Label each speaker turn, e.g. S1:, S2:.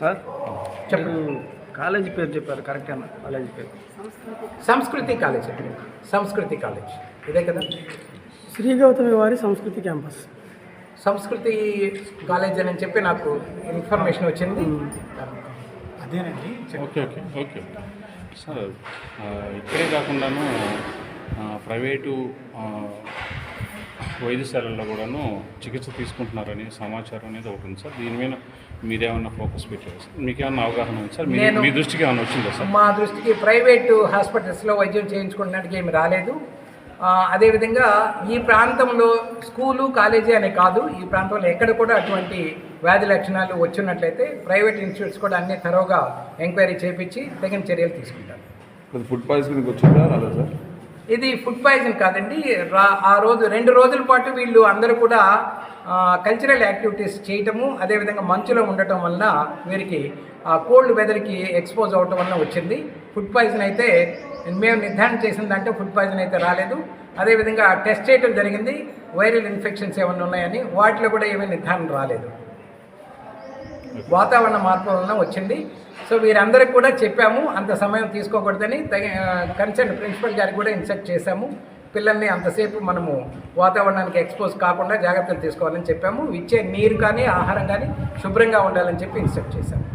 S1: Sir? చెప్పు college పేరు చెప్పారు కరెక్ట్ అన్న కాలేజీ పేరు.
S2: సంస్కృతి కాలేజ్ సంస్కృతి కాలేజ్. ఇదే కదా?
S3: శ్రీ గౌతమి వారి సంస్కృతి క్యాంపస్.
S2: సంస్కృతి కాలేజ్ అని చెప్పి నాకు ఇన్ఫర్మేషన్ వచ్చింది.
S4: అదేనండి.
S5: Okay okay okay. సార్ ఇక్కడే కాకుండాను ప్రైవేటు వైద్యశాలల్లో కూడాను చికిత్స తీసుకుంటున్నారని సమాచారం అనేది ఒకటి ఉంది సార్. దీని మీద మీరేమన్నా ఫోకస్ పెట్టారు సార్? మీకేమన్నా అవగాహన ఉంది సార్? మీ దృష్టికి ఏమైనా వచ్చిందా సార్?
S2: మా దృష్టికి ప్రైవేటు హాస్పిటల్స్లో వైద్యం చేయించుకున్నట్టుగా ఏమి రాలేదు. అదేవిధంగా ఈ ప్రాంతంలో స్కూలు కాలేజీ అనే కాదు ఈ ప్రాంతంలో ఎక్కడ కూడా అటువంటి వ్యాధి లక్షణాలు వచ్చినట్లయితే ప్రైవేట్ ఇన్స్టిట్యూట్స్ కూడా అన్ని తరోగా ఎంక్వైరీ చేపించి తగిన చర్యలు తీసుకుంటారు.
S6: ఫుడ్ పాయిజనింగ్ వచ్చిందా? రాదా సార్?
S2: ఇది ఫుడ్ పాయిజన్ కాదండి. రా ఆ రోజు రెండు రోజుల పాటు వీళ్ళు అందరూ కూడా కల్చరల్ యాక్టివిటీస్ చేయటము అదేవిధంగా మంచులో ఉండటం వలన వీరికి ఆ కోల్డ్ వెదర్కి ఎక్స్పోజ్ అవటం వలన వచ్చింది. ఫుడ్ పాయిజన్ అయితే మేము నిర్ధారణ చేసిందంటే ఫుడ్ పాయిజన్ అయితే రాలేదు. అదేవిధంగా టెస్ట్ చేయటం జరిగింది. వైరల్ ఇన్ఫెక్షన్స్ ఏమైనా ఉన్నాయని వాటిలో కూడా ఏమీ నిర్ధారణ రాలేదు. వాతావరణ మార్పు వలన వచ్చింది. సో వీరందరికి కూడా చెప్పాము అంత సమయం తీసుకోకూడదని తగి కన్సర్న్ ప్రిన్సిపల్ గారికి కూడా ఇన్సెక్ట్ చేశాము. పిల్లల్ని అంతసేపు మనము వాతావరణానికి ఎక్స్పోజ్ కాకుండా జాగ్రత్తలు తీసుకోవాలని చెప్పాము. ఇచ్చే నీరు కానీ ఆహారం కానీ శుభ్రంగా ఉండాలని చెప్పి ఇన్స్ట్రక్ట్ చేశాము.